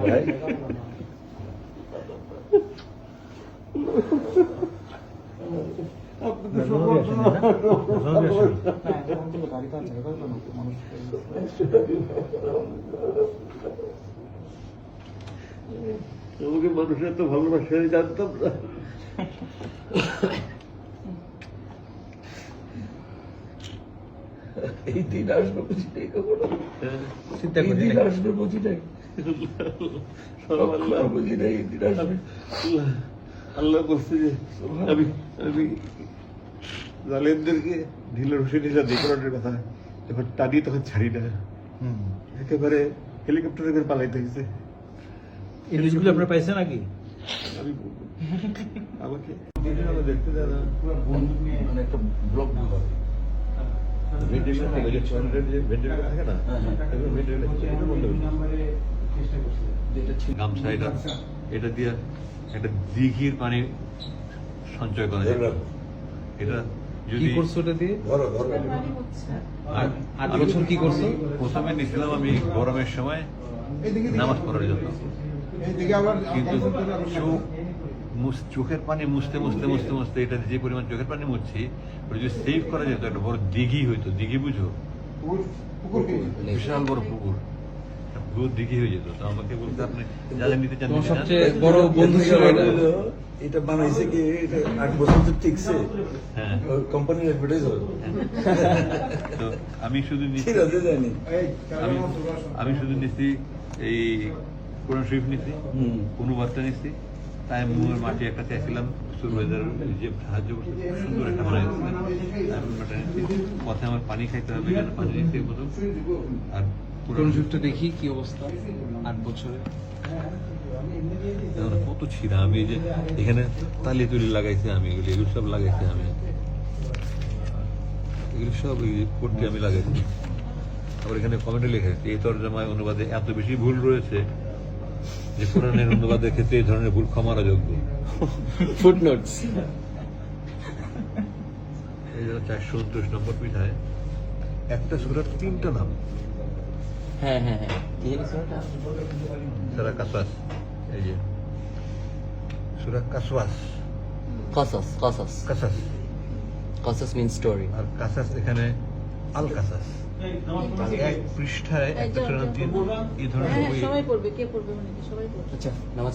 ভাই তোমাকে মানুষ এত ভালোবাসে জানতাম না। এই দিন আসবে বুঝি নাই কখনো। চিন্তা করি দিন আসবে বুঝি নাই। কখনো বুঝি নাই এই দিন আসবে আল্লাহ বলছে যে আমি আমি জালেমদেরকে ঢিলে রসে ঢিলা দেখোনের কথা যখন টানি তখন ছাড়ি না। একেবারে হেলিকপ্টারে করে পালাইতে হয়েছে এই জিনিসগুলো আপনারা পাইছেন নাকি? আমি আমাকে দেখতে দেয় না মানে একটা ব্লক যে থাকে না হ্যাঁ, হ্যাঁ। এগুলো এটা বন্ধ গামছা। এটা এটা দিয়ে একটা দিঘির পানি সঞ্চয় করা যায়। এটা যদি করছ ওটা দিয়ে? ধরো ধরো আর আমি বছর কি করছ? প্রথমে আমি গরমের সময় নামাজ পড়ার জন্য। কিন্তু চোখের পানি মুছতে মুছতে মুছতে মুছতে এটা যে পরিমাণ চোখের পানি মুছছি ওটা যদি সেভ করা যেত একটা বড় দিঘি হইতো। দিঘি বুঝো? বিশাল বড় পুকুর। হয়ে যেত। তো আমাকে বলতে আপনি যা যা নিতে চান তোমার নিতে চান। সবচেয়ে বড় বন্ধু ছিল এটা। এটা বানাইছে কি আট বছর তো টিকছে। হ্যাঁ। কোম্পানির অ্যাডভার্টাইজ হবে আমি শুধু আমি আমি শুধু নিচ্ছি এই কোরআন শরীফ নিচ্ছি হুম। অনুবাদটা নিচ্ছি। তাই মুয়ের মাটি একটা চাইছিলাম সুরবাইজার যে সাহায্য করছে সুন্দর একটা বানাই আমি পথে আমার পানি খাইতে হবে এখানে পানি এই মতো আর কোন কোরআন যুগটা দেখি কি অবস্থা আট বছরে। কত ছিঁড়া। আমি যে এখানে তালি তুলি লাগাইছি আমি এগুলো এগুলো সব লাগাইছি আমি। এগুলো সব করতে আমি লাগাইছি। আবার এখানে কমেন্টে লেখা আছে এই তর্জমায় অনুবাদে এত বেশি ভুল রয়েছে। যে কোরআনের অনুবাদের ক্ষেত্রে এই ধরনের ভুল ক্ষমার যোগ্য। ফুটনোটস এই জন্য চারশো উনত্রিশ নম্বর পিঠায়। একটা সুরার তিনটা নাম। হ্যাঁ হ্যাঁ হ্যাঁ। সারা কাসাস এই যে। সুরা কাসওয়াস। কসাস কসাস কাসাস কসাস মিন স্টোরি আর কাসাস এখানে আল কাসাস এক পৃষ্ঠায় একটা এই ধরনের হ্যাঁ সবাই পড়বে কে পড়বে মানে সবাই পড়বে। আচ্ছা নামাজ